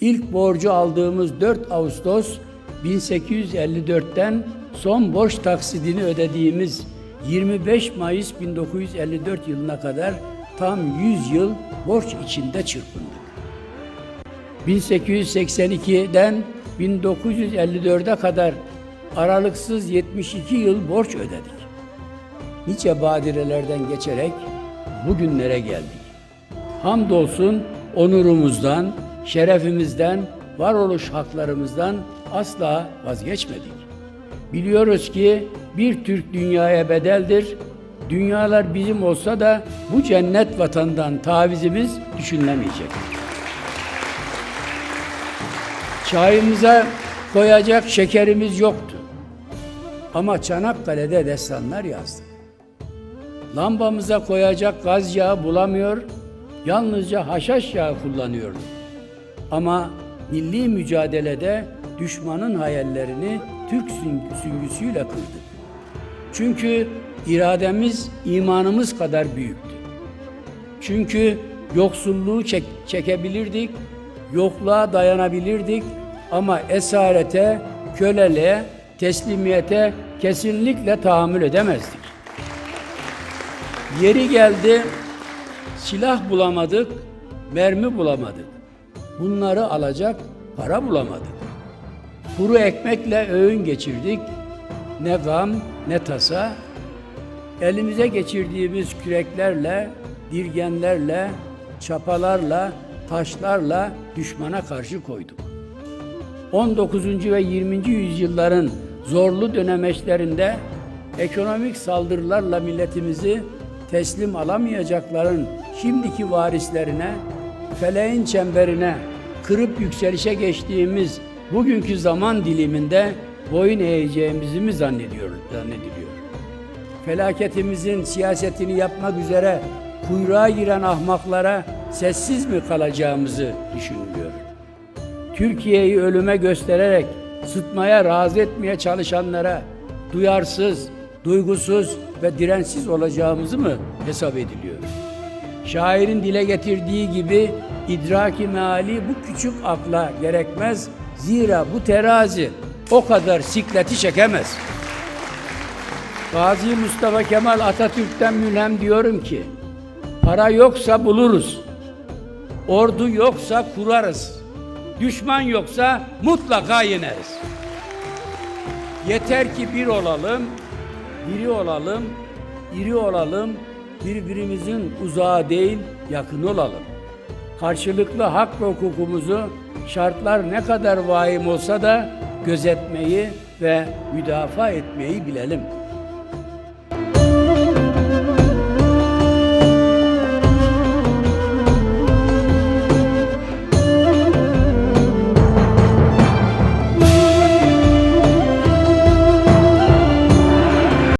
İlk borcu aldığımız 4 Ağustos 1854'ten son borç taksidini ödediğimiz 25 Mayıs 1954 yılına kadar tam 100 yıl borç içinde çırpındık. 1882'den 1954'e kadar aralıksız 72 yıl borç ödedik. Nice badirelerden geçerek bugünlere geldik. Hamdolsun onurumuzdan, şerefimizden, varoluş haklarımızdan asla vazgeçmedik. Biliyoruz ki bir Türk dünyaya bedeldir. Dünyalar bizim olsa da bu cennet vatandan tavizimiz düşünülemeyecek. Çayımıza koyacak şekerimiz yoktu. Ama Çanakkale'de destanlar yazdık. Lambamıza koyacak gaz yağı bulamıyor, yalnızca haşhaş yağı kullanıyorduk. Ama milli mücadelede düşmanın hayallerini Türk süng- süngüsüyle kırdık. Çünkü irademiz imanımız kadar büyüktü. Çünkü yoksulluğu çek- çekebilirdik, yokluğa dayanabilirdik ama esarete, köleliğe, teslimiyete kesinlikle tahammül edemezdik. Yeri geldi, silah bulamadık, mermi bulamadık. Bunları alacak para bulamadık. Kuru ekmekle öğün geçirdik. Ne gam ne tasa. Elimize geçirdiğimiz küreklerle, dirgenlerle, çapalarla, taşlarla düşmana karşı koyduk. 19. ve 20. yüzyılların zorlu dönemeçlerinde ekonomik saldırılarla milletimizi teslim alamayacakların şimdiki varislerine, feleğin çemberine kırıp yükselişe geçtiğimiz bugünkü zaman diliminde boyun eğeceğimizi mi zannediyor, zannediliyor? Felaketimizin siyasetini yapmak üzere kuyruğa giren ahmaklara sessiz mi kalacağımızı düşünülüyor. Türkiye'yi ölüme göstererek sıtmaya razı etmeye çalışanlara duyarsız, duygusuz ve dirençsiz olacağımızı mı hesap ediliyor? Şairin dile getirdiği gibi idraki meali bu küçük akla gerekmez. Zira bu terazi o kadar sikleti çekemez. Gazi Mustafa Kemal Atatürk'ten mülhem diyorum ki, para yoksa buluruz, ordu yoksa kurarız, düşman yoksa mutlaka yeneriz. Yeter ki bir olalım, biri olalım, iri olalım, birbirimizin uzağı değil yakın olalım. Karşılıklı hak ve hukukumuzu şartlar ne kadar vahim olsa da gözetmeyi ve müdafaa etmeyi bilelim.